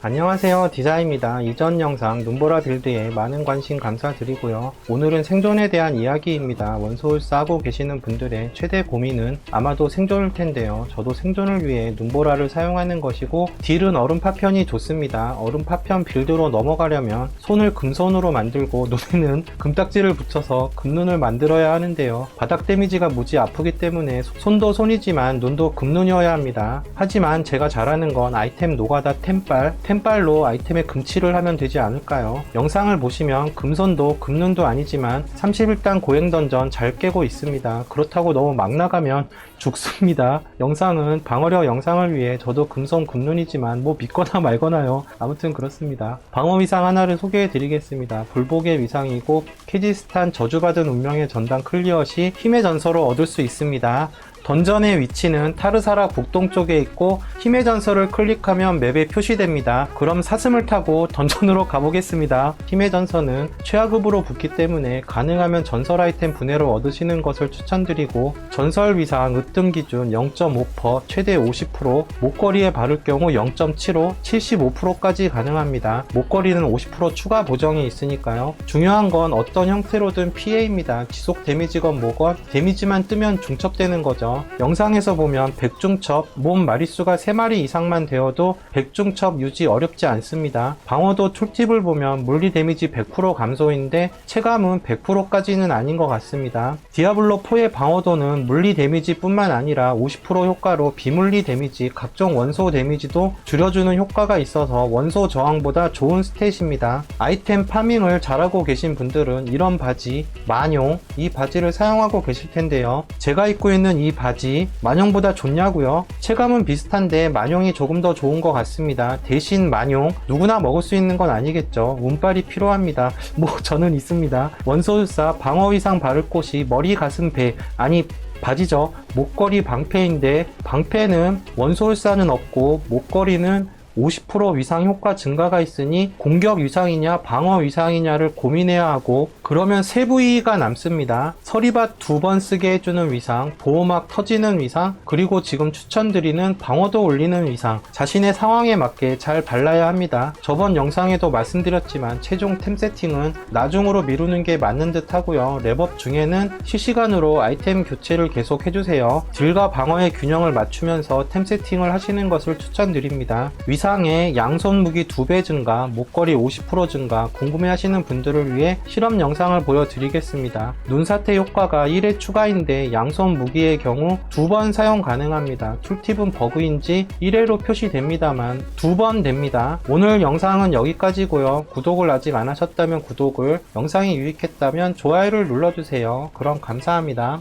안녕하세요. 디자입니다. 이전 영상 눈보라 빌드에 많은 관심 감사드리고요. 오늘은 생존에 대한 이야기입니다. 원소를 싸고 계시는 분들의 최대 고민은 아마도 생존일 텐데요. 저도 생존을 위해 눈보라를 사용하는 것이고 딜은 얼음 파편이 좋습니다. 얼음 파편 빌드로 넘어가려면 손을 금손으로 만들고 눈에는 금딱지를 붙여서 금눈을 만들어야 하는데요. 바닥 데미지가 무지 아프기 때문에 손도 손이지만 눈도 금눈이어야 합니다. 하지만 제가 잘하는 건 아이템 노가다 템빨 템빨로 아이템에 금칠을 하면 되지 않을까요? 영상을 보시면 금손도 금눈도 아니지만 31단 고행 던전 잘 깨고 있습니다. 그렇다고 너무 막 나가면 죽습니다. 영상은 방어력 영상을 위해 저도 금손 금눈이지만 뭐 믿거나 말거나요. 아무튼 그렇습니다. 방어 위상 하나를 소개해 드리겠습니다. 불복의 위상이고 키지스탄 저주받은 운명의 전당 클리어 시 힘의 전설을 얻을 수 있습니다. 던전의 위치는 타르사라 북동쪽에 있고 힘의 전설을 클릭하면 맵에 표시됩니다. 그럼 사슴을 타고 던전으로 가보겠습니다. 힘의 전설은 최하급으로 붙기 때문에 가능하면 전설 아이템 분해를 얻으시는 것을 추천드리고 전설 위상 으뜸 기준 0.5% 최대 50% 목걸이에 바를 경우 0.75 75%까지 가능합니다. 목걸이는 50% 추가 보정이 있으니까요. 중요한 건 어떤 형태로든 피해입니다. 지속 데미지건 뭐건 데미지만 뜨면 중첩되는 거죠. 영상에서 보면 백중첩, 몸 마리수가 3마리 이상만 되어도 백중첩 유지 어렵지 않습니다. 방어도 툴팁을 보면 물리 데미지 100% 감소인데 체감은 100%까지는 아닌 것 같습니다. 디아블로4의 방어도는 물리 데미지 뿐만 아니라 50% 효과로 비물리 데미지, 각종 원소 데미지도 줄여주는 효과가 있어서 원소 저항보다 좋은 스탯입니다. 아이템 파밍을 잘하고 계신 분들은 이런 바지, 만용, 이 바지를 사용하고 계실 텐데요. 제가 입고 있는 이 바지, 만용보다 좋냐고요? 체감은 비슷한데 만용이 조금 더 좋은 것 같습니다. 대신 만용, 누구나 먹을 수 있는 건 아니겠죠. 운빨이 필요합니다. 뭐 저는 있습니다. 원소술사 방어 위상 바를 곳이 머리, 가슴, 배, 아니 바지죠. 목걸이 방패인데 방패는 원소울사는 없고 목걸이는 50% 위상 효과 증가가 있으니 공격 위상이냐 방어 위상이냐를 고민해야 하고 그러면 세 부위가 남습니다. 서리밭 두 번 쓰게 해주는 위상, 보호막 터지는 위상, 그리고 지금 추천드리는 방어도 올리는 위상 자신의 상황에 맞게 잘 발라야 합니다. 저번 영상에도 말씀드렸지만 최종 템 세팅은 나중으로 미루는 게 맞는 듯 하고요. 랩업 중에는 실시간으로 아이템 교체를 계속 해주세요. 딜과 방어의 균형을 맞추면서 템 세팅을 하시는 것을 추천드립니다. 위상에 양손 무기 2배 증가, 목걸이 50% 증가 궁금해 하시는 분들을 위해 실험 영상을 보여드리겠습니다. 눈사태 효과가 1회 추가인데 양손 무기의 경우 두 번 사용 가능합니다. 툴팁은 버그인지 1회로 표시됩니다만 두 번 됩니다. 오늘 영상은 여기까지고요. 구독을 아직 안 하셨다면 구독을, 영상이 유익했다면 좋아요를 눌러주세요. 그럼 감사합니다.